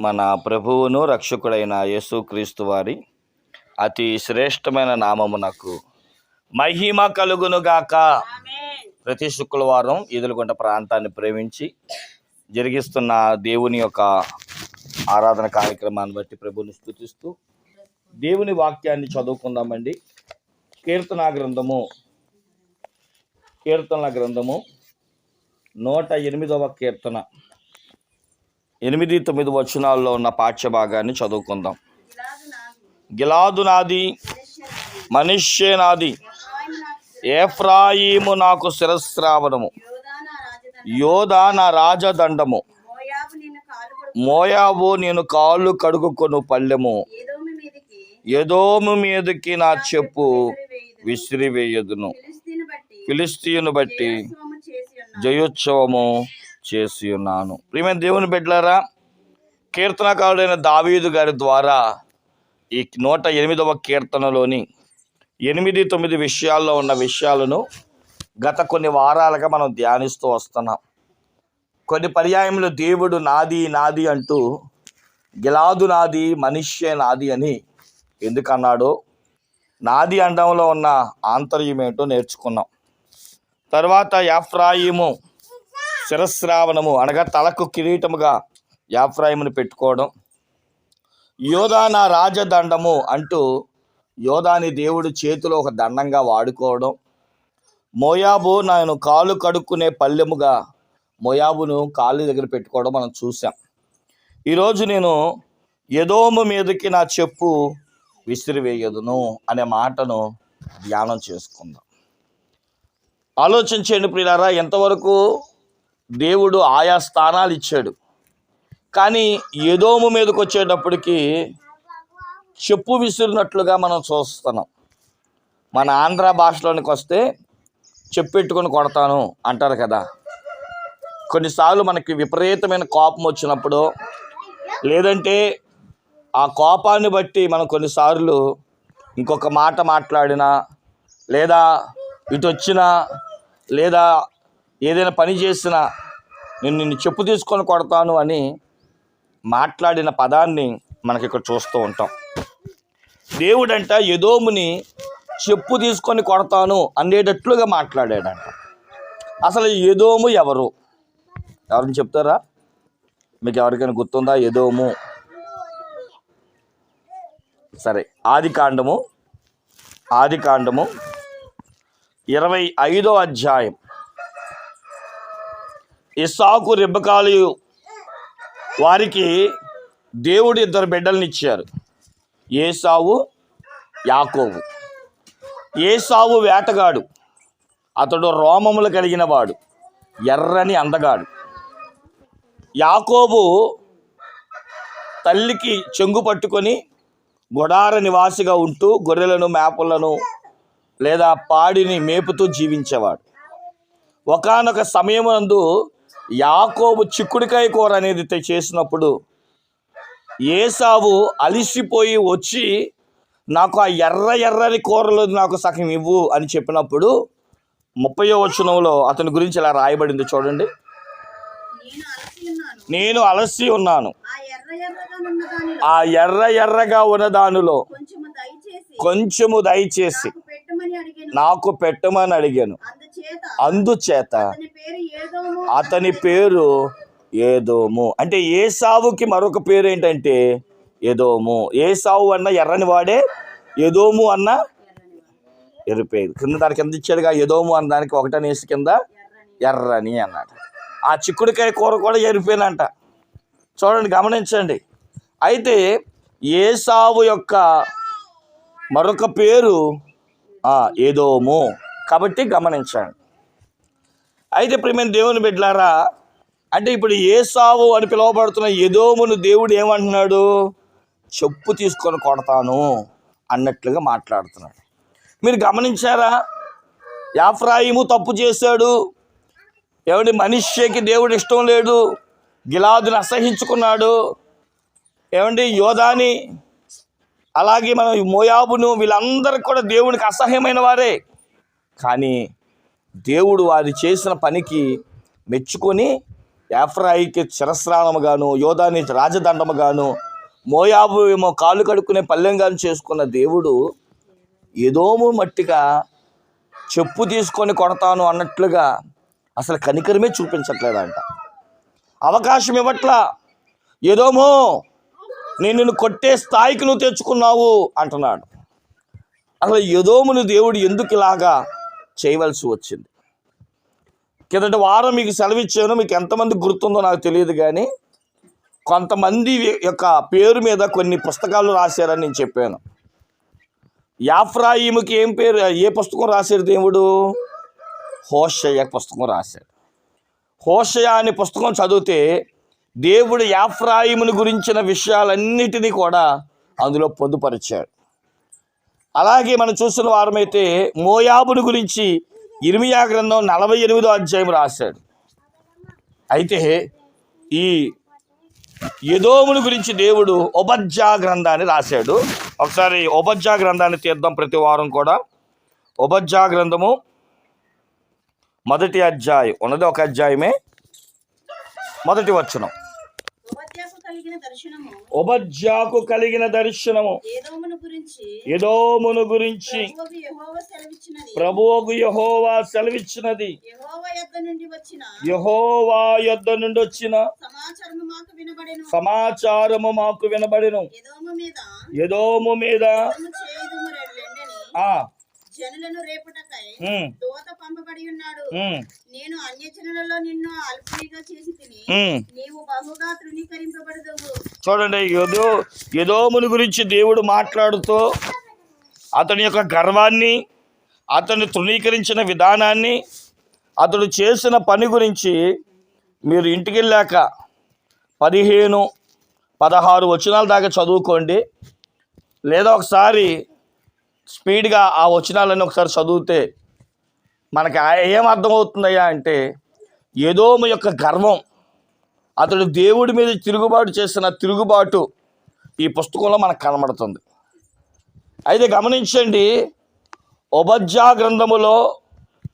మన ప్రభువును రక్షకుడైన యేసుక్రీస్తు వారి అతి శ్రేష్టమైన నామమునకు మహిమ కలుగునుగాక ప్రతి శుక్రవారం ఈదులగుంట ప్రాంతాన్ని ప్రేమించి జరిగిస్తున్న దేవుని యొక్క ఆరాధన కార్యక్రమాన్ని బట్టి ప్రభుని స్థుతిస్తూ దేవుని వాక్యాన్ని చదువుకుందామండి. కీర్తన గ్రంథము కీర్తనల గ్రంథము నూట ఎనిమిదవ కీర్తన. ఎనిమిది తొమ్మిది వచనాల్లో ఉన్న పాఠ్య భాగాన్ని చదువుకుందాం. గిలాదు నాది మనుష్యే నాది ఏఫ్రాయిము నాకు శిరస్రావణము యోధా నా రాజదండము మోయాబు నేను కాళ్ళు కడుగుకొను పల్లెము ఎదోము మీదకి నా చెప్పు విసిరివేయదును. ఫిలిస్తీను బట్టి జయోత్సవము చేసి ఉన్నాను. ప్రియమైన దేవుని బిడ్డలారా కీర్తనకారుడైన దావీదు గారి ద్వారా ఈ నూట ఎనిమిదవ కీర్తనలోని ఎనిమిది తొమ్మిది విషయాల్లో ఉన్న విషయాలను గత కొన్ని వారాలుగా మనం ధ్యానిస్తూ వస్తున్నాం. కొన్ని పర్యాయములు దేవుడు నాది నాది అంటూ గిలాదు నాది మనుష్య నాది అని ఎందుకన్నాడో నాది అండంలో ఉన్న ఆంతర్యం ఏంటో నేర్చుకున్నాం. తర్వాత యాఫ్రాయిము శిరస్రావణము అనగా తలకు కిరీటముగా యాఫ్రాయిమును పెట్టుకోవడం. యోధా నా రాజదండము అంటూ యోధాని దేవుడు చేతిలో ఒక దండంగా వాడుకోవడం. మోయాబు నేను కాలు కడుక్కునే పల్లెముగా మోయాబును కాళ్ళు దగ్గర పెట్టుకోవడం మనం చూసాం ఈరోజు నేను ఎదోము మీదకి నా చెప్పు విసిరివేయదును అనే మాటను ధ్యానం చేసుకుందాం. ఆలోచించండి ప్రియారా ఎంతవరకు దేవుడు ఆయా స్థానాలు ఇచ్చాడు. కానీ ఏదోము మీదకి వచ్చేటప్పటికి చెప్పు విసిరినట్లుగా మనం చూస్తున్నాం. మన ఆంధ్ర భాషలోనికి వస్తే చెప్పెట్టుకొని కొడతాను అంటారు కదా. కొన్నిసార్లు మనకి విపరీతమైన కోపం వచ్చినప్పుడు లేదంటే ఆ కోపాన్ని బట్టి మనం కొన్నిసార్లు ఇంకొక మాట మాట్లాడినా లేదా ఇటు వచ్చినా లేదా ఏదైనా పని చేసినా నేను నిన్ను చెప్పు తీసుకొని కొడతాను అని మాట్లాడిన పదాన్ని మనకి ఇక్కడ చూస్తూ ఉంటాం. దేవుడంట యదోముని చెప్పు తీసుకొని కొడతాను అనేటట్లుగా మాట్లాడాడంట. అసలు యదోము ఎవరు? ఎవరిని చెప్తారా? మీకు ఎవరికైనా గుర్తుందా? యదోము. సరే ఆది కాండము ఆది కాండము ఇరవై ఐదో అధ్యాయం. ఇస్సాకు రిబ్బకాలు వారికి దేవుడు ఇద్దరు బిడ్డల్ని ఇచ్చారు. ఏసావు యాకోబు. ఏసావు వేటగాడు. అతడు రోమములు కలిగిన వాడు. ఎర్రని అందగాడు. యాకోబు తల్లికి చెంగు పట్టుకొని గుడార నివాసిగా ఉంటూ గొర్రెలను మేపలను లేదా పాడిని మేపుతూ జీవించేవాడు. ఒకానొక సమయమునందు యాకోబు చిక్కుడికాయ కూర అనేది చేసినప్పుడు ఏసావు అలిసిపోయి వచ్చి నాకు ఆ ఎర్ర ఎర్రని కూరలు నాకు సగం ఇవ్వు అని చెప్పినప్పుడు ముప్పయో వచనంలో అతని గురించి ఇలా రాయబడింది చూడండి. నేను అలసి ఉన్నాను. ఆ ఎర్ర ఎర్రగా ఉన్న దానిలో కొంచెము దయచేసి నాకు పెట్టమని అడిగాను. అందుచేత అతని పేరు ఏదోమో? అంటే ఏసావుకి మరొక పేరు ఏంటంటే ఏదోము. ఏసావు అన్న ఎర్రని వాడే ఏదోము అన్న ఎరిపేరు కింద దానికి కింద ఇచ్చాడుగా ఏదోము అన్న దానికి ఒకటనేసి కింద ఎర్రని అన్నాడు. ఆ చిక్కుడుకాయ కూర కూడా ఎరిపోయినంట చూడండి గమనించండి. అయితే ఏసావు యొక్క మరొక పేరు ఏదోము. కాబట్టి గమనించండి. అయితే ప్రియమైన దేవుని బిడ్డలారా అంటే ఇప్పుడు ఏసావు అని పిలువబడుతున్న ఎదోమును దేవుడు ఏమంటున్నాడు? చెప్పు తీసుకొని కొడతాను అన్నట్లుగా మాట్లాడుతున్నాడు. మీరు గమనించారా? యాఫ్రాయిము తప్పు చేశాడు. ఎవడి మనిషికి దేవుడు ఇష్టం లేడు గిలాదుని అసహించుకున్నాడు. ఏమండి యోధాని అలాగే మనం మోయాబును వీళ్ళందరూ కూడా దేవునికి అసహ్యమైన వారే. కానీ దేవుడు వారి చేసిన పనికి మెచ్చుకొని యాఫ్రాయికి శిరస్రాణముగాను యోధాని రాజదండముగాను మోయాబు ఏమో కాళ్ళు కడుక్కునే పల్లెంగాను చేసుకున్న దేవుడు ఏదోము మట్టిగా చెప్పు తీసుకొని కొడతాను అన్నట్లుగా అసలు కనికరమే చూపించట్లేదంట. అవకాశం ఇవ్వట్లా. ఏదోమో నేను నిన్ను కొట్టే స్థాయికి నువ్వు తెచ్చుకున్నావు అంటున్నాడు. అసలు యదోమును దేవుడు ఎందుకు ఇలాగా చేయవలసి వచ్చింది. కిందటి వారం మీకు సెలవిచ్చాను మీకు ఎంతమంది గుర్తుందో నాకు తెలియదు కానీ కొంతమంది యొక్క పేరు మీద కొన్ని పుస్తకాలు రాశారని నేను చెప్పాను. యాఫ్రాయిముకి ఏం పేరు ఏ పుస్తకం రాశారు దేవుడు? హోషయ్య పుస్తకం రాశాడు. హోషయ అనే పుస్తకం చదివితే దేవుడు యాఫ్రాయిముని గురించిన విషయాలన్నిటినీ కూడా అందులో పొందుపరిచాడు. అలాగే మనం చూసిన వారమైతే మోయాబుని గురించి ఇర్మియా గ్రంథం నలభై ఎనిమిదో అధ్యాయం రాశాడు. అయితే ఈ యదోముని గురించి దేవుడు ఒబజ్జా గ్రంథాన్ని రాశాడు. ఒకసారి ఒబజ్జా గ్రంథాన్ని తీద్దాం ప్రతి వారం కూడా. ఒబజ్జా గ్రంథము మొదటి అధ్యాయం ఉన్నది ఒక అధ్యాయమే మొదటి వచనం. ఉపత్యాకు కలిగిన దర్శనము? ఒబజ్జాకు కలిగిన దర్శనము. ఏదోమును గురించి? యదోమును గురించి. ప్రభువుకు యెహోవా సెలవిచ్చినది. యహోవా సెలవిచ్చినది. యెహోవా యొద్ద నుండి వచ్చిన. సమాచారము మాకు వినబడెను. ఎదోము మీద? ఆ. జనులను రేపుటకై ఉమ్, దూత పంపబడి ఉన్నాడు. ఉమ్, నేను అన్యజనులలో నిన్ను అల్పునిగా చేసి తిని. నీవు చూడండి యదో యదోముని గురించి దేవుడు మాట్లాడుతూ అతని యొక్క గర్వాన్ని అతన్ని తృణీకరించిన విధానాన్ని అతడు చేసిన పని గురించి మీరు ఇంటికి వెళ్ళాక పదిహేను పదహారు వచనాల దాకా చదువుకోండి. లేదా ఒకసారి స్పీడ్గా ఆ వచనాలన్నీ ఒకసారి చదివితే మనకి ఆ- ఏం అర్థమవుతుందయ్యా అంటే ఏదో యొక్క గర్వం అతడు దేవుడి మీద తిరుగుబాటు చేసిన తిరుగుబాటు ఈ పుస్తకంలో మనకు కనబడుతుంది. అయితే గమనించండి ఉపధ్యా గ్రంథములో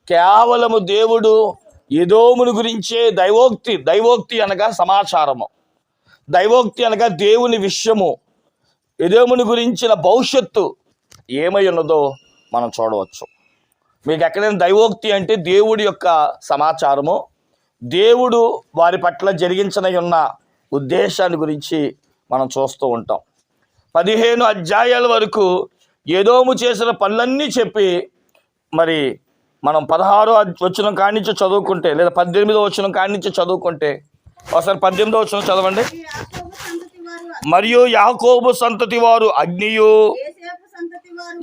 కేవలము దేవుడు యదోముని గురించే దైవోక్తి దైవోక్తి అనగా సమాచారము. దైవోక్తి అనగా దేవుని విషయము. యదోముని గురించిన భవిష్యత్తు ఏమై ఉన్నదో మనం చూడవచ్చు. మీకు ఎక్కడైనా దైవోక్తి అంటే దేవుడి యొక్క సమాచారము? దేవుడు వారి పట్ల జరిగించనై ఉన్న ఉద్దేశాన్ని గురించి మనం చూస్తూ ఉంటాం. పదిహేను అధ్యాయాల వరకు ఏదోము చేసిన పనులన్నీ చెప్పి మరి మనం పదహారో వచ్చిన కాడి నుంచి చదువుకుంటే లేదా పద్దెనిమిదో వచ్చిన కాడి నుంచి చదువుకుంటే ఒకసారి పద్దెనిమిదో వచ్చిన చదవండి. మరియు యాకోబు సంతతి వారు అగ్నియు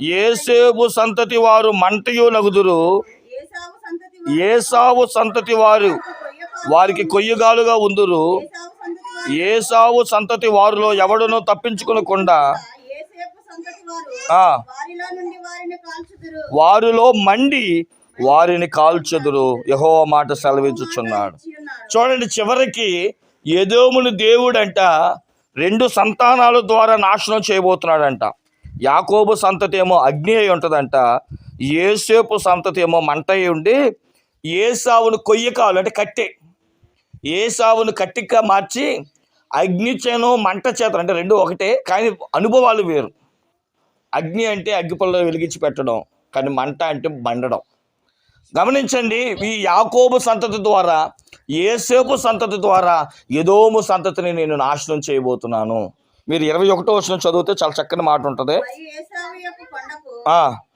ఏసేబు సంతతి వారు మంటయు నగుదురు ఏసావు సంతతి వారు వారికి కొయ్యగాలుగా ఉందురు. ఏసావు సంతతి సంతతి వారిలో ఎవడునూ తప్పించుకునకుండా వారిలో మండి వారిని కాల్చెదురు. యహో మాట సెలవించుచున్నాడు చూడండి చివరికి ఎదోమును దేవుడంట రెండు సంతానాల ద్వారా నాశనం చేయబోతున్నాడంట. యాకోబు సంతతి ఏమో అగ్ని అయి ఉంటుందంట ఏసేపు సంతతి ఏమో మంట అయి ఉండి ఏసావును కొయ్యకాలు అంటే కట్టే. ఏసావును కట్టిగా మార్చి అగ్ని చేను మంట చేత అంటే రెండు ఒకటే కానీ అనుభవాలు వేరు. అగ్ని అంటే అగ్గిపొల్లో వెలిగించి పెట్టడం కానీ మంట అంటే మండడం. గమనించండి ఈ యాకోబు సంతతి ద్వారా ఏసేపు సంతతి ద్వారా ఎదోము సంతతిని నేను నాశనం చేయబోతున్నాను. మీరు ఇరవై ఒకటో వచ్చిన చదివితే చాలా చక్కని మాట ఉంటుంది.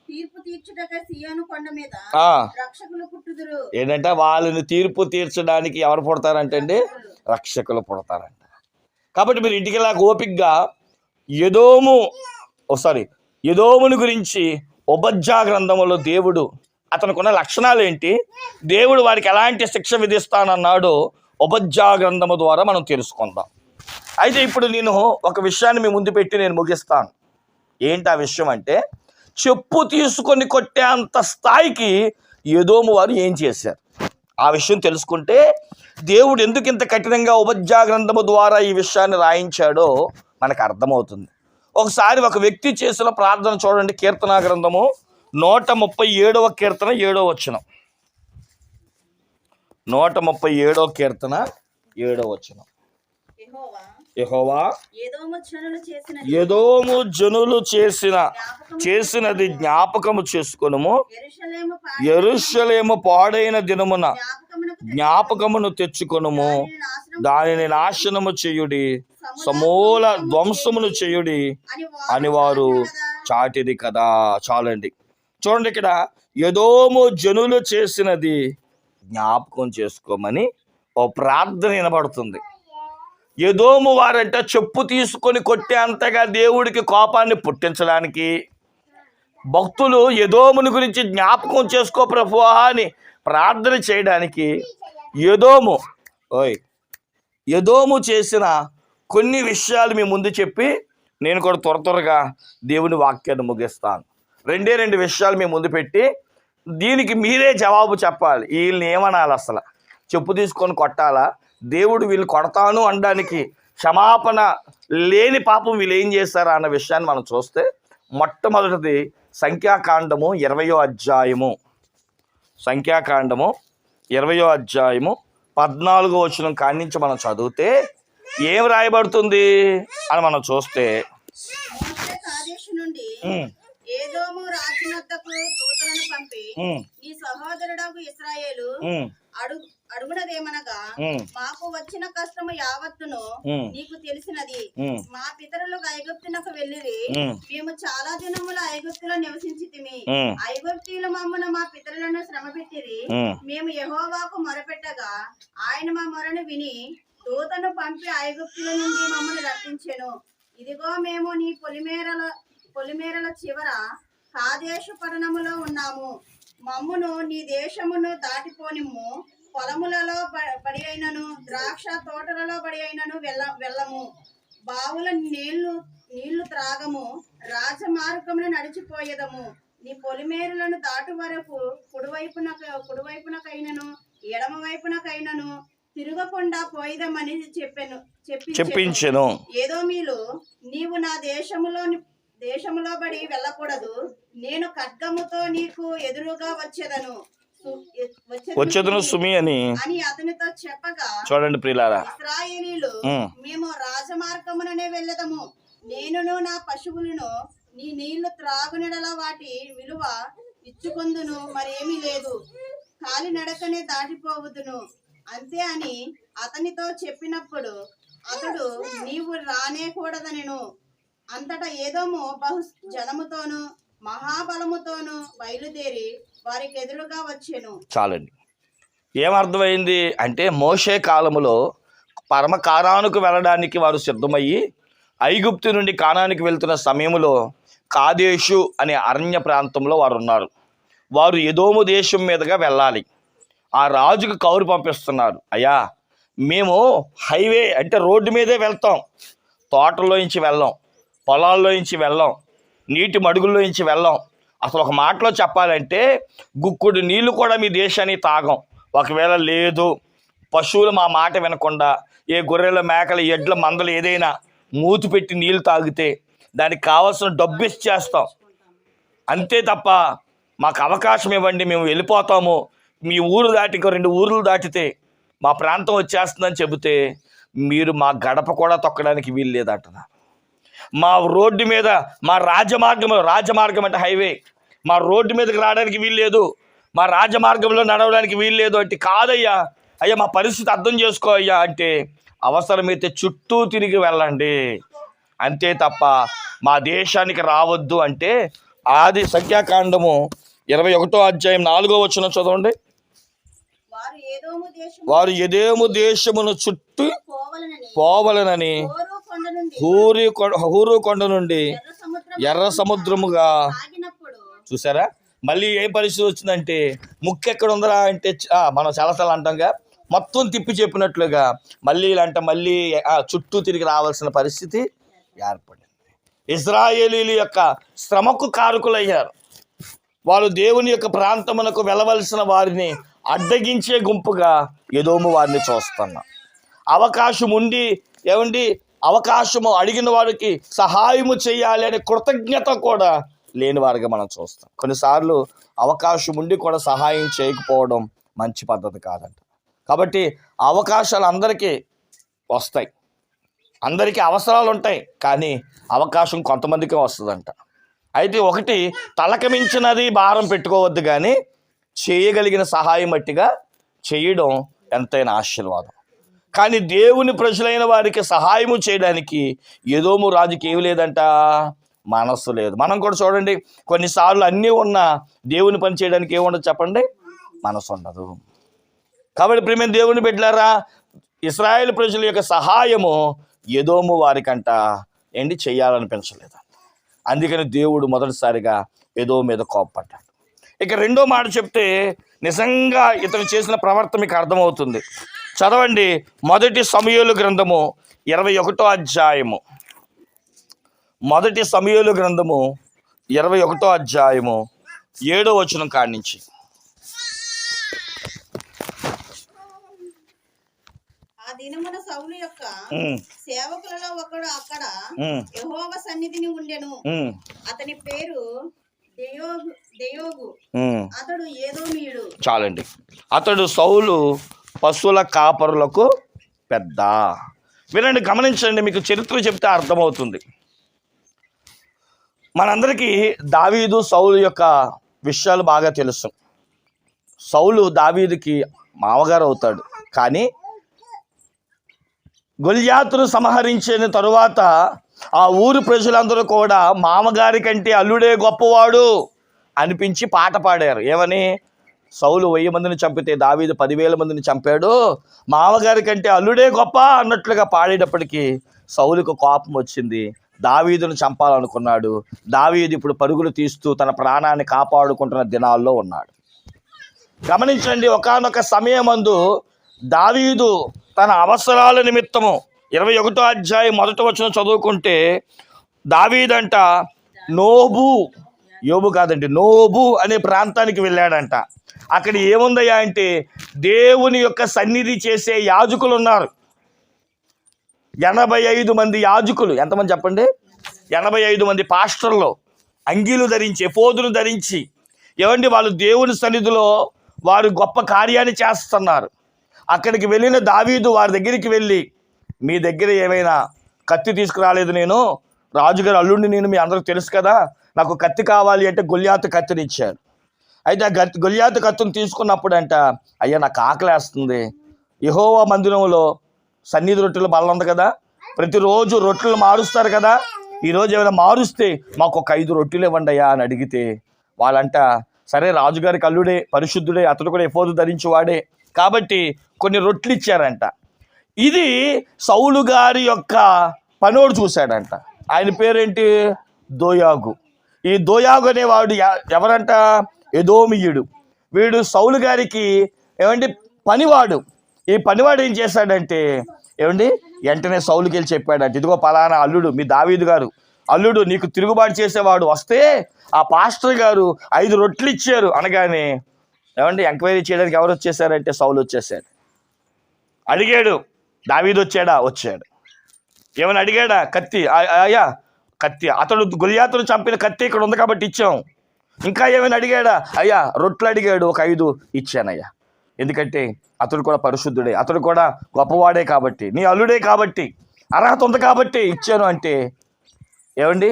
మరియు ఏసావు యొక్క కొండకు ఆ, తీర్పు తీర్చుటకై సియోను కొండ మీద ఆ. రక్షకులు పుట్టుదురు. ఏంటంటే వాళ్ళని తీర్పు తీర్చడానికి ఎవరు పుడతారంటే అండి? రక్షకులు. పుడతారంట. కాబట్టి మీరు ఇంటికి వెళ్ళాక ఓపిక్గా యదోము ఓ సారీ యదోముని గురించి ఉపజ్జా గ్రంథములో దేవుడు అతనుకున్న లక్షణాలు ఏంటి దేవుడు వారికి ఎలాంటి శిక్ష విధిస్తానన్నాడో ఉపజ్జా గ్రంథము ద్వారా మనం తెలుసుకుందాం. అయితే ఇప్పుడు నేను ఒక విషయాన్ని మీ ముందు పెట్టి నేను ముగిస్తాను. ఏంటి ఆ విషయం అంటే చెప్పు తీసుకొని కొట్టేంత స్థాయికి ఏదోము వారు ఏం చేశారు? ఆ విషయం తెలుసుకుంటే దేవుడు ఎందుకు ఇంత కఠినంగా ఉపజ్జా గ్రంథము ద్వారా ఈ విషయాన్ని రాయించాడో మనకు అర్థమవుతుంది. ఒకసారి ఒక వ్యక్తి చేసిన ప్రార్థన చూడండి కీర్తనా గ్రంథము నూట ముప్పై ఏడవ కీర్తన ఏడవ వచనం. నూట ముప్పై ఏడవ కీర్తన ఏడో వచ్చిన యెహోవా ఏదోము జనులు చేసిన చేసినది జ్ఞాపకము చేసుకొనుము. ఎరుషలేము పాడైన దినమున జ్ఞాపకమును తెచ్చుకొనుము. దానిని నాశనము చేయుడి. సమూల ధ్వంసమును చేయుడి. అని అని వారు చాటిది కదా. చాలండి. చూడండి ఇక్కడ ఏదోము జనులు చేసినది జ్ఞాపకం చేసుకోమని ఓ ప్రార్థన వినబడుతుంది. ఏదోము వారంట చెప్పు తీసుకొని కొట్టేంతగా దేవుడికి కోపాన్ని పుట్టించడానికి. భక్తులు యదోముని గురించి జ్ఞాపకం చేసుకో ప్రభువా అని ప్రార్థన చేయడానికి యదోము ఓయ్ యదోము చేసిన కొన్ని విషయాలు మీ ముందు చెప్పి నేను కూడా త్వర త్వరగా దేవుని వాక్యాన్ని ముగిస్తాను. రెండే రెండు విషయాలు మీ ముందు పెట్టి దీనికి మీరే జవాబు చెప్పాలి. వీళ్ళని ఏమనాలి అసలు? చెప్పు తీసుకొని కొట్టాలా? దేవుడు వీళ్ళు కొడతాను అనడానికి క్షమాపణ లేని పాపం వీళ్ళు ఏం చేశారా అన్న విషయాన్ని మనం చూస్తే మొట్టమొదటిది సంఖ్యాకాండము ఇరవయో అధ్యాయము. సంఖ్యాకాండము ఇరవయో అధ్యాయము పద్నాలుగో వచనం కాడి నుంచి మనం చదివితే ఏం రాయబడుతుంది అని మనం చూస్తే ఉమ్, ఏదోము రాజునద్దకు దూతలను పంపి నీ సహోదరుడకు ఇస్రాయేలు అడుగు అడుగునదేమనగా మాకు వచ్చిన కష్టము యావత్తును నీకు తెలిసినది. మా పితరులు ఐగుప్తునకు వెళ్ళిరి. మేము చాలా దినముల ఐగుప్తులో నివసించితిమి. ఉమ్, ఐగుప్తీయులు మమ్మను మా పితరులను శ్రమ పెట్టిరి. మేము యెహోవాకు మొరపెట్టగా ఆయన మా మొరను విని దూతను పంపి ఐగుప్తుల నుండి మమ్మల్ని రక్షించెను ఇదిగో మేము నీ పొలిమేరల పొలిమేరల చివర కాదేశు పట్టణములో ఉన్నాము. మమ్మును నీ దేశమును దాటిపోనిమ్ము. పొలములలో పడి అయినను ద్రాక్ష తోటలలో పడి అయినను వెళ్ళ వెళ్ళము. బావుల నీళ్ళు నీళ్ళు త్రాగము. రాజమార్గమును నడిచిపోయేదము. నీ పొలిమేరులను దాటు వరకు కుడివైపున కుడివైపునకైనను ఎడమ వైపునకైనను తిరగకుండా పోయిదమని చెప్పాను చెప్పి చెప్పించెను. ఏదో మీలు నీవు నా దేశములో దేశములో బడి వెళ్ళకూడదు. నేను ఖడ్గముతో నీకు ఎదురుగా వచ్చేదను. వచ్చెదను సుమి అని అని అతనితో చెప్పగా చూడండి ప్రియులారా. ఇస్రాయేలీలు మేము రాజమార్గముననే వెళ్ళదము. నేనును నా పశువులను నీ నీళ్ళు త్రాగునడల వాటి విలువ ఇచ్చుకొందును మరేమీ లేదు. కాలి నడకనే దాటిపోవుదును. అంతే అని అతనితో చెప్పినప్పుడు అతడు నీవు రానే కూడదనెను. అంతటా ఏదోమో బహు జనముతోను మహాబలముతోను బయలుదేరి వారికి ఎదురుగా వచ్చాను. చాలండి. ఏమర్థమైంది అంటే మోషే కాలములో పరమ కానానికి వెళ్ళడానికి వారు సిద్ధమయ్యి ఐగుప్తు నుండి కానానికి వెళ్తున్న సమయంలో కాదేశు అనే అరణ్య ప్రాంతంలో వారు ఉన్నారు వారు ఎదోము దేశం మీదుగా వెళ్ళాలి. ఆ రాజుకు కౌరు పంపిస్తున్నారు. అయ్యా మేము హైవే అంటే రోడ్డు మీదే వెళ్తాం. తోటల్లో నుంచి వెళ్ళాం. పొలాల్లో నుంచి వెళ్ళాం నీటి మడుగుల్లో నుంచి వెళ్ళాం. అసలు ఒక మాటలో చెప్పాలంటే గుక్కుడు నీళ్ళు కూడా మీ దేశానికి తాగం. ఒకవేళ లేదు పశువులు మా మాట వినకుండా ఏ గొర్రెల మేకల ఎడ్ల మందలు ఏదైనా మూతి పెట్టి నీళ్ళు తాగితే దానికి కావాల్సిన డబ్బు ఇచ్చేస్తాం అంతే తప్ప మాకు అవకాశం ఇవ్వండి మేము వెళ్ళిపోతాము. మీ ఊరు దాటి ఇంకో రెండు ఊర్లు దాటితే మా ప్రాంతం వచ్చేస్తుందని చెబితే మీరు మా గడప కూడా తొక్కడానికి వీలు లేదంటున్నారు మా రోడ్డు మీద మా రాజమార్గం రాజమార్గం అంటే హైవే. మా రోడ్డు మీదకి రావడానికి వీలు లేదు. మా రాజమార్గంలో నడవడానికి వీలు లేదు అంటే కాదయ్యా. అయ్యా మా పరిస్థితి అర్థం చేసుకో అయ్యా అంటే అవసరమైతే చుట్టూ తిరిగి వెళ్ళండి. అంతే తప్ప మా దేశానికి రావద్దు అంటే ఆది సంఖ్యాకాండము ఇరవై ఒకటో అధ్యాయం నాలుగో వచ్చిన చదవండి. వారు ఏదోము దేశము వారు ఎదేము దేశమును చుట్టూ పోవలనని పోవలనని కోరు కొండ నుండి హూరి కొండ హూరు కొండ నుండి ఎర్ర సముద్రం ఎర్ర సముద్రముగా చూసారా? మళ్ళీ ఏం పరిస్థితి వచ్చిందంటే ముక్కు ఎక్కడ ఉందరా అంటే మనం చాలాసార్లు అంటాంగా మొత్తం తిప్పి చెప్పినట్లుగా మళ్ళీ ఇలాంటి మళ్ళీ చుట్టూ తిరిగి రావాల్సిన పరిస్థితి ఏర్పడింది. ఇజ్రాయేలీల యొక్క శ్రమకు కారకులయ్యారు. వాళ్ళు దేవుని యొక్క ప్రాంతమునకు వెళ్ళవలసిన వారిని అడ్డగించే గుంపుగా ఎదోము వారిని చూస్తున్నాం. అవకాశం ఉండి ఏమండి? అవకాశము అడిగిన వారికి సహాయము చేయాలి అనే కృతజ్ఞత కూడా లేనివారుగా మనం చూస్తాం. కొన్నిసార్లు అవకాశం ఉండి కూడా సహాయం చేయకపోవడం మంచి పద్ధతి కాదంట. కాబట్టి అవకాశాలు అందరికీ వస్తాయి. అందరికీ అవసరాలు ఉంటాయి. కానీ అవకాశం కొంతమందికి వస్తుందంట. అయితే ఒకటి తలక మించినది భారం పెట్టుకోవద్దు కానీ చేయగలిగిన సహాయం మట్టిగా చేయడం ఎంతైనా ఆశీర్వాదం. కానీ దేవుని ప్రజలైన వారికి సహాయము చేయడానికి ఏదోము రాజుకి ఏమి లేదంట? మనస్సు లేదు. మనం కూడా చూడండి కొన్నిసార్లు అన్నీ ఉన్న దేవుని పని చేయడానికి ఏముండదు చెప్పండి? మనసు ఉండదు. కాబట్టి ప్రేమ దేవుని బిడ్డలారా ఇస్రాయేల్ ప్రజల యొక్క సహాయము ఏదోము వారికంట. ఏంటి? చేయాలనిపించలేదు. అందుకని దేవుడు మొదటిసారిగా ఏదో మీద కోపపడ్డాడు. ఇక రెండో మాట చెప్తే నిజంగా ఇతను చేసిన ప్రవర్తన మీకు అర్థమవుతుంది. చదవండి మొదటి సమయలు గ్రంథము ఇరవై ఒకటో అధ్యాయము. మొదటి సమయలు గ్రంథము ఇరవై ఒకటో అధ్యాయము ఏడో వచనం కాడి నుంచి. ఆ దినమున సౌలు యొక్క సేవకులలో ఒకడు అక్కడ యెహోవ సన్నిధిని ఉండెను. అతని పేరు దేయోగు దేయోగు. ఉమ్. అతడు ఏదోమీయుడు చాలండి. అతడు సౌలు పశువుల కాపరులకు పెద్ద. వినండి గమనించండి మీకు చరిత్ర చెప్తే అర్థమవుతుంది. మనందరికీ దావీదు సౌలు యొక్క విషయాలు బాగా తెలుసు. సౌలు దావీదుకి మామగారు అవుతాడు. కానీ గొల్యాతును సంహరించిన తరువాత ఆ ఊరు ప్రజలందరూ కూడా మామగారి కంటే అల్లుడే గొప్పవాడు అనిపించి పాట పాడారు. ఏమని? సౌలు వెయ్యి మందిని చంపితే దావీదు పదివేల మందిని చంపాడు. మామగారి కంటే అల్లుడే గొప్ప అన్నట్లుగా పాడేటప్పటికీ సౌలుకు కోపం వచ్చింది. దావీదును చంపాలనుకున్నాడు. దావీదు ఇప్పుడు పరుగులు తీస్తూ తన ప్రాణాన్ని కాపాడుకుంటున్న దినాల్లో ఉన్నాడు. గమనించండి ఒకానొక సమయమందు దావీదు తన అవసరాల నిమిత్తము ఇరవై ఒకటో అధ్యాయం మొదట వచ్చిన చదువుకుంటే దావీదంట నోబు యోబు కాదండి నోబు అనే ప్రాంతానికి వెళ్ళాడంట. అక్కడ ఏముందయ్యా అంటే దేవుని యొక్క సన్నిధి చేసే యాజకులు ఉన్నారు ఎనభై ఐదు మంది యాజకులు. ఎంతమంది చెప్పండి? ఎనభై ఐదు మంది పాస్టర్లు. అంగీలు ధరించి పోదులు ధరించి. ఏమండి వాళ్ళు దేవుని సన్నిధిలో వారు గొప్ప కార్యాన్ని చేస్తున్నారు. అక్కడికి వెళ్ళిన దావీదు వారి దగ్గరికి వెళ్ళి మీ దగ్గర ఏమైనా కత్తి తీసుకురాలేదు నేను? రాజుగారు అల్లుడిని నేను మీ అందరికి తెలుసు కదా. నాకు కత్తి కావాలి అంటే గొల్యాతు కత్తిని ఇచ్చారు. అయితే ఆ గత్ గొల్యాతు తీసుకున్నప్పుడు అంట అయ్యా నాకు ఆకలేస్తుంది. యహోవా మందిరంలో సన్నిధి రొట్టెలు బల్ల ఉంది కదా ప్రతిరోజు రొట్టెలు మారుస్తారు కదా ఈరోజు ఏమైనా మారుస్తే మాకు ఒక ఐదు రొట్టెలు ఇవ్వండి అయ్యా అని అడిగితే వాళ్ళంట సరే రాజుగారి కల్లుడే పరిశుద్ధుడే అతడు కూడా ఎఫోదు ధరించేవాడే కాబట్టి కొన్ని రొట్టెలు ఇచ్చారంట. ఇది సౌలు గారి యొక్క పనోడు చూశాడంట. ఆయన పేరేంటి? దోయాగు. ఈ దోయాగు అనేవాడు ఎ- ఎవరంట? ఎదోమియుడు వీడు సౌలు గారికి ఏమండి? పనివాడు. ఈ పనివాడు ఏం చేశాడంటే ఏమండి? వెంటనే సౌలుకి వెళ్ళి చెప్పాడంటే ఇదిగో పలానా అల్లుడు మీ దావీదు గారు. అల్లుడు నీకు తిరుగుబాటు చేసేవాడు వస్తే ఆ పాస్టర్ గారు ఐదు రొట్లు ఇచ్చారు. అనగానే ఏమండి? ఎంక్వైరీ చేయడానికి ఎవరు వచ్చేసారంటే సౌలు వచ్చేసాడు. అడిగాడు దావీదు వచ్చాడా? వచ్చాడు. ఏమని అడిగాడా? కత్తి అయ్యా కత్తి అతడు గొలియాతును చంపిన కత్తి ఇక్కడ ఉంది కాబట్టి ఇచ్చాం. ఇంకా ఏమైనా అడిగాడా? అయ్యా రొట్టెలు అడిగాడు ఒక ఐదు ఇచ్చానయ్యా. ఎందుకంటే అతడు కూడా పరిశుద్ధుడే అతడు కూడా గొప్పవాడే కాబట్టి నీ అల్లుడే కాబట్టి అర్హత ఉంది కాబట్టి ఇచ్చాను అంటే ఏమండి?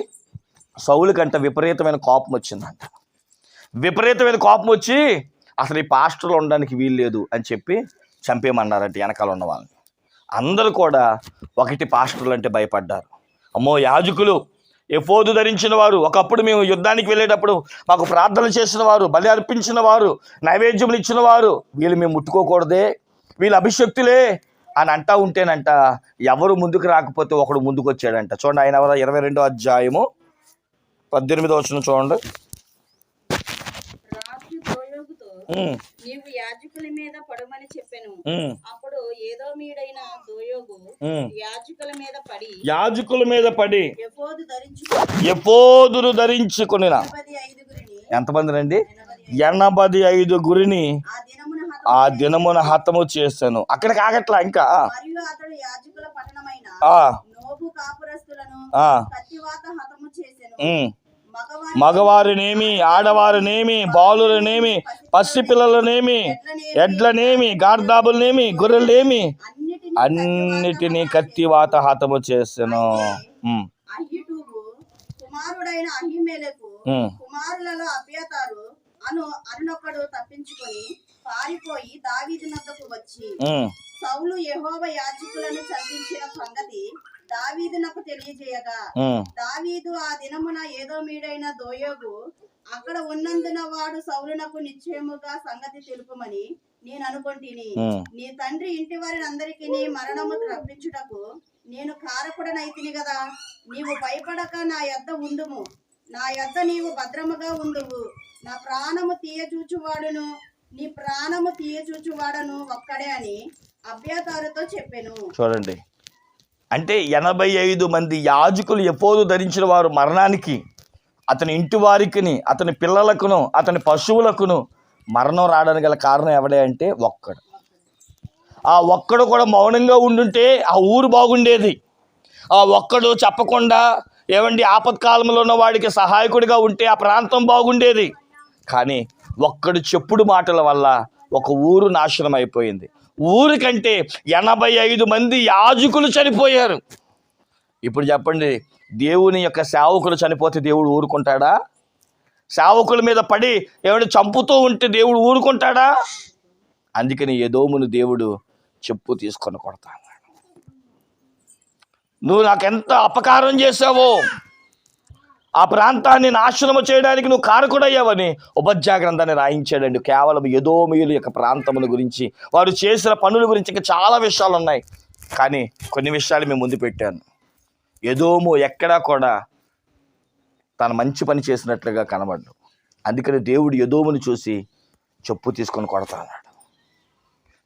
సౌలుకంట విపరీతమైన కోపం వచ్చిందంట. విపరీతమైన కోపం వచ్చి అసలు ఈ పాస్టర్లు ఉండడానికి వీలు లేదు అని చెప్పి చంపేయమన్నారంట వెనకాల ఉన్న వాళ్ళని. అందరూ కూడా ఒకటి పాస్టర్లు అంటే భయపడ్డారు. అమ్మో యాజకులు ఎఫోదు ధరించిన వారు ఒకప్పుడు మేము యుద్ధానికి వెళ్ళేటప్పుడు మాకు ప్రార్థన చేసిన వారు బలి అర్పించిన వారు నైవేద్యములు ఇచ్చిన వారు వీళ్ళు మేము ముట్టుకోకూడదే వీళ్ళు అభిషక్తులే అని అంటా ఉంటేనంట ఎవరు ముందుకు రాకపోతే ఒకడు ముందుకు వచ్చాడంట చూడండి ఆయన ఎవరో? ఇరవై రెండో అధ్యాయము పద్దెనిమిదో వచ్చిన చూడండి. నీవు యాజకుల మీద పడమని చెప్పాను. అప్పుడు ఏదో మీడైన దోయోగు. యాజకుల మీద పడి యాజకుల మీద పడి ధరించుకుని ఎపోదురు ఐదుగురిని ఎంతమంది రండి? ఎనభై ఐదు. గురిని ఆ దినమున హతము చేశాను. అక్కడికి ఆగట్లా ఇంకా? యాజకుల పట్టణమైన నోబు కాపురస్తులను హతము మగవారినేమి ఆడవారినేమి బాలులనేమి పసిపిల్లలనేమి ఎడ్లనేమి గార్దాబులనేమి గొర్రెలనేమి అన్నిటినీ కత్తివాత హతము చేసాను. కుమారుడైన అహిమేలకు కుమారులలో అభ్యతారు అను తప్పించుకొని పారిపోయి వచ్చి సౌలు యాజకులను చంపించిన సంగతి దావీదునకు తెలియజేయగా. దావీదు ఆ దినమున ఏదో మీడైన దోయోగు అక్కడ ఉన్నందున వాడు సౌలునకు నిశ్చయముగా సంగతి తెలుపమని నేను అనుకొంటిని. నీ తండ్రి ఇంటి వారిని అందరికీ మరణము రప్పించుటకు నేను కారకుడనైతిని కదా నీవు భయపడక నా యొద్ద ఉండుము. నా యొద్ద నీవు భద్రముగా ఉండువు. నా ప్రాణము తీయచూచువాడును. నీ ప్రాణము తీయచూచువాడను ఒక్కడే అని అభ్యతారుతో చెప్పాను. చూడండి. అంటే ఎనభై ఐదు మంది యాజకులు ఎపోదు ధరించిన వారు మరణానికి అతని ఇంటి వారికిని అతని పిల్లలకును అతని పశువులకును మరణం రావడానికి గల కారణం ఎవడే అంటే ఒక్కడు. ఆ ఒక్కడు కూడా మౌనంగా ఉండుంటే ఆ ఊరు బాగుండేది. ఆ ఒక్కడు చెప్పకుండా ఏమండి ఆపత్కాలంలో ఉన్న వాడికి సహాయకుడిగా ఉంటే ఆ ప్రాంతం బాగుండేది. కానీ ఒక్కడు చెప్పుడు మాటల వల్ల ఒక ఊరు నాశనం అయిపోయింది. ఊరికంటే ఎనభై ఐదు మంది యాజకులు చనిపోయారు. ఇప్పుడు చెప్పండి దేవుని యొక్క సేవకులు చనిపోతే దేవుడు ఊరుకుంటాడా? సేవకుల మీద పడి ఏమైనా చంపుతూ ఉంటే దేవుడు ఊరుకుంటాడా? అందుకని ఎదోమును దేవుడు చెప్పు తీసుకొని కొడతా నువ్వు నాకెంత అపకారం చేసావో ఆ ప్రాంతాన్ని నాశనము చేయడానికి నువ్వు కారకుడయ్యావని ఉపధ్యాయ గ్రంథాన్ని రాయించాడండి. కేవలం యదోమయుల యొక్క ప్రాంతముల గురించి వారు చేసిన పనుల గురించి ఇంకా చాలా విషయాలు ఉన్నాయి కానీ కొన్ని విషయాలు మేము ముందు పెట్టాను. యదోము ఎక్కడా కూడా తన మంచి పని చేసినట్లుగా కనబడ్డు అందుకని దేవుడు యదోముని చూసి చెప్పు తీసుకొని కొడతా అన్నాడు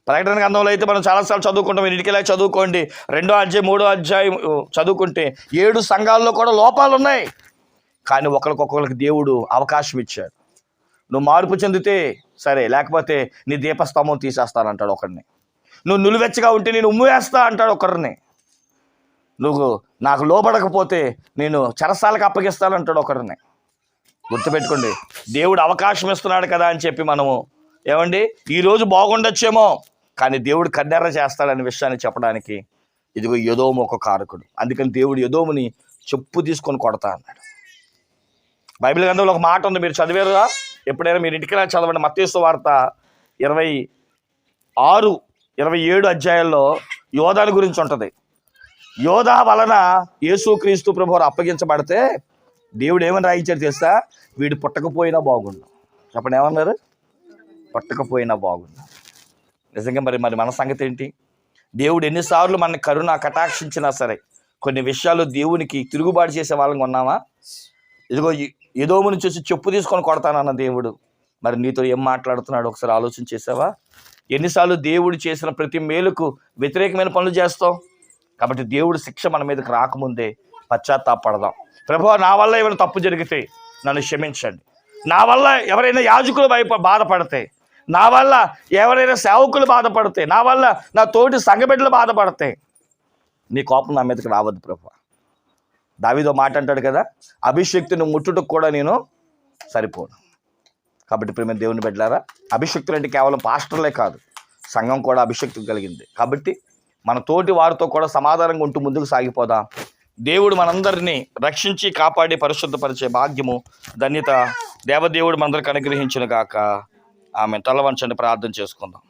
ప్రకటన గ్రంథంలో అయితే మనం చాలాసార్లు చదువుకుంటాం. మీరు ఇంటికి చదువుకోండి. రెండో అధ్యాయం మూడో అధ్యాయం చదువుకుంటే ఏడు సంఘాల్లో కూడా లోపాలు ఉన్నాయి కానీ ఒకరికొకరికి దేవుడు అవకాశం ఇచ్చాడు. నువ్వు మార్పు చెందితే సరే లేకపోతే నీ దీపస్తంభం తీసేస్తానంటాడు ఒకరిని. నువ్వు నులివెచ్చగా ఉంటే నేను ఉమ్ము వేస్తా అంటాడు ఒకరిని. నువ్వు నాకు లోబడకపోతే నేను చెరసాలకు అప్పగిస్తానంటాడు ఒకరిని. గుర్తుపెట్టుకోండి దేవుడు అవకాశం ఇస్తున్నాడు కదా అని చెప్పి మనము ఏమండి? ఈరోజు బాగుండొచ్చేమో కానీ దేవుడు కన్నెర్ర చేస్తాడనే విషయాన్ని చెప్పడానికి ఇదిగో యదోము ఒక కారకుడు. అందుకని దేవుడు యదోముని చెప్పు తీసుకొని కొడతా అన్నాడు. బైబిల్ గ్రంథంలో ఒక మాట ఉంది మీరు చదివారుగా. ఎప్పుడైనా మీరు ఇంటికి వెళ్ళి చదవండి మత్స్సు వార్త ఇరవై ఆరు ఇరవై ఏడు అధ్యాయాల్లో యోధాల గురించి ఉంటుంది. యోధా వలన యేసుక్రీస్తు ప్రభువారు అప్పగించబడితే దేవుడు ఏమని రాయించాడు తెలుసా? వీడు పుట్టకపోయినా బాగుండు. చెప్పండి ఏమన్నారు? పుట్టకపోయినా బాగుండు. నిజంగా మరి మరి మన సంగతి ఏంటి? దేవుడు ఎన్నిసార్లు మన కరుణ కటాక్షించినా సరే కొన్ని విషయాలు దేవునికి తిరుగుబాటు చేసే వాళ్ళని ఉన్నామా? ఇదిగో ఈ- చూసి చెప్పు తీసుకొని కొడతానన్న దేవుడు. మరి నీతో ఏం మాట్లాడుతున్నాడు ఒకసారి ఆలోచన చేసావా? ఎన్నిసార్లు దేవుడు చేసిన ప్రతి మేలుకు వ్యతిరేకమైన పనులు చేస్తాం కాబట్టి దేవుడు శిక్ష మన మీదకి రాకముందే పశ్చాత్తాపడదాం. ప్రభు నా వల్ల ఏమైనా తప్పు జరిగితే నన్ను క్షమించండి. నా వల్ల ఎవరైనా యాజకులు భయప బాధపడితే నా వల్ల ఎవరైనా సేవకులు బాధపడితే నా వల్ల నా తోటి సంఘబిడ్డలు బాధపడితే నీ కోపం నా మీదకి రావద్దు ప్రభు దావిదో మాట అంటాడు కదా అభిషక్తిని ముట్టుటకు కూడా నేను సరిపోను. కాబట్టి ప్రేమ దేవుని బిడ్డలారా అభిషక్తులు అంటే కేవలం పాస్టర్లే కాదు సంఘం కూడా అభిషక్తి కలిగింది. కాబట్టి మన తోటి వారితో కూడా సమాధానంగా ఉంటూ ముందుకు సాగిపోదాం. దేవుడు మనందరినీ రక్షించి కాపాడి పరిశుద్ధపరిచే భాగ్యము ధన్యత దేవదేవుడు మనందరికి అనుగ్రహించిన గాక. ఆమె తలవంచండి ప్రార్థన చేసుకుందాం.